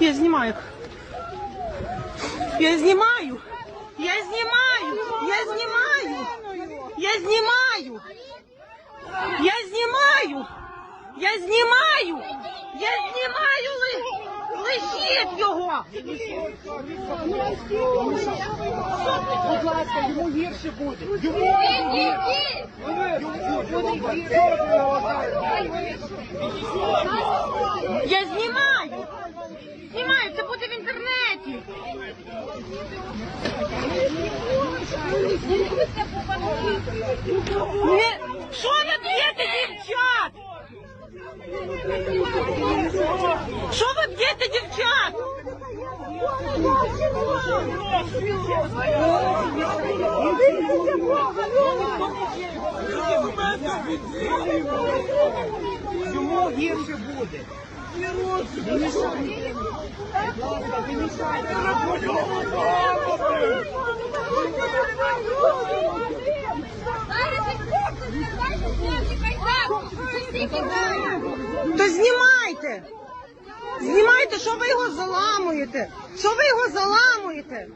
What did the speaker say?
Я знімаю. Я знімаю. Я знімаю. Я знімаю. Я знімаю. Я знімаю. Я знімаю. Я знімаю ли... лишіть його. Будь ласка, йому гірше буде. Йому Я знімаю. Знімаю, це буде в інтернеті. Не... Що ви б'єте дівчат? Що ви б'єте дівчат? Йому гірше буде. То знімайте. Знімайте, що ви його заламуєте? Що ви його заламуєте?